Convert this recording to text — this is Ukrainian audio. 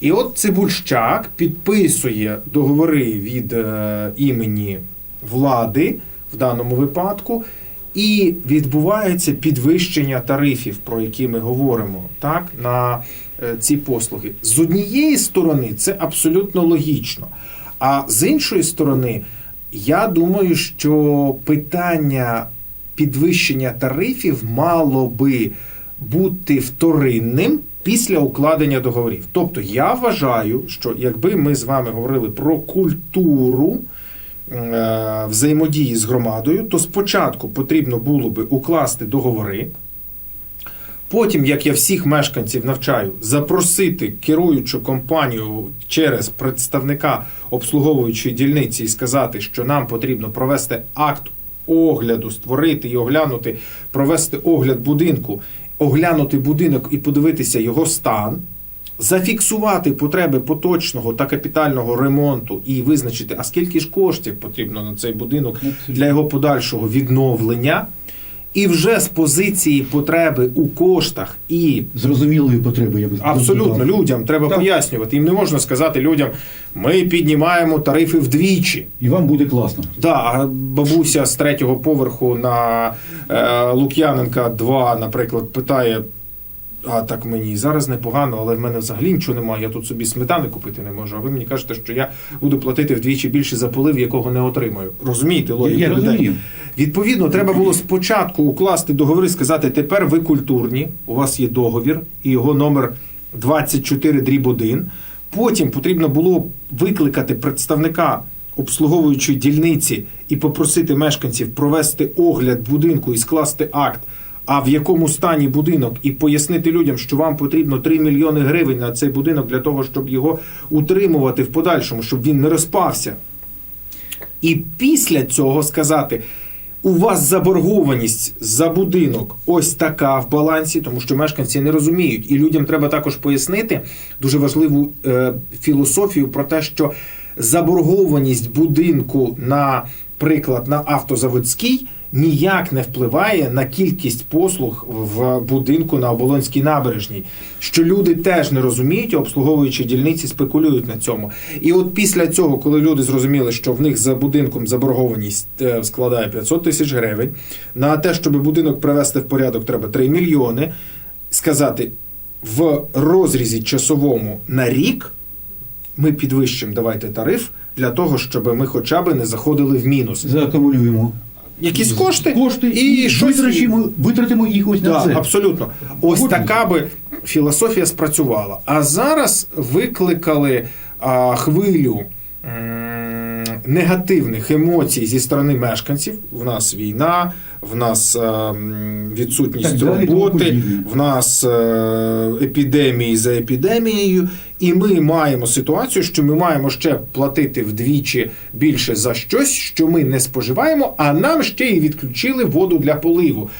І от Цибульщак підписує договори від е, імені влади в даному випадку, і відбувається підвищення тарифів, про які ми говоримо, так, на е, ці послуги. З однієї сторони, це абсолютно логічно. А з іншої сторони, я думаю, що питання підвищення тарифів мало би бути вторинним після укладення договорів. Тобто я вважаю, що якби ми з вами говорили про культуру е, взаємодії з громадою, то спочатку потрібно було би укласти договори. Потім, як я всіх мешканців навчаю, запросити керуючу компанію через представника обслуговуючої дільниці і сказати, що нам потрібно провести акт огляду, створити і оглянути, провести огляд будинку, оглянути будинок і подивитися його стан, зафіксувати потреби поточного та капітального ремонту і визначити, а скільки ж коштів потрібно на цей будинок для його подальшого відновлення. І вже з позиції потреби у коштах і Зрозумілої потреби, я би абсолютно додав. людям треба Так. пояснювати. Їм не можна сказати людям, ми піднімаємо тарифи вдвічі. І вам буде класно. Да, а бабуся з третього поверху на е, Лук'яненка 2, наприклад, питає. А так мені зараз непогано, але в мене взагалі нічого немає. Я тут собі сметани купити не можу. А ви мені кажете, що я буду платити вдвічі більше за полив, якого не отримаю. Розумієте, логіку людей? розумію. Відповідно, треба було спочатку укласти договори, сказати, тепер ви культурні, у вас є договір, і його номер 24 дріб 1. Потім потрібно було викликати представника обслуговуючої дільниці і попросити мешканців провести огляд будинку і скласти акт. А в якому стані будинок, і пояснити людям, що вам потрібно 3 мільйони гривень на цей будинок для того, щоб його утримувати в подальшому, щоб він не розпався. І після цього сказати: у вас заборгованість за будинок ось така в балансі, тому що мешканці не розуміють. І людям треба також пояснити дуже важливу е, філософію про те, що заборгованість будинку, наприклад, на автозаводській. Ніяк не впливає на кількість послуг в будинку на Оболонській набережній, що люди теж не розуміють, а обслуговуючі дільниці спекулюють на цьому. І от після цього, коли люди зрозуміли, що в них за будинком заборгованість е, складає 500 тисяч гривень, на те, щоб будинок привести в порядок, треба 3 мільйони. Сказати в розрізі часовому на рік ми підвищимо давайте тариф для того, щоб ми хоча б не заходили в мінус. Заакумулюємо Якісь кошти, кошти і щось витратимо, витратимо їх ось на це. абсолютно. Ось Погоджуюсь. така би філософія спрацювала. А зараз викликали а, хвилю м, негативних емоцій зі сторони мешканців. В нас війна, в нас е, відсутність Так роботи, в нас е, епідемії за епідемією, і ми маємо ситуацію, що ми маємо ще платити вдвічі більше за щось, що ми не споживаємо, а нам ще й відключили воду для поливу.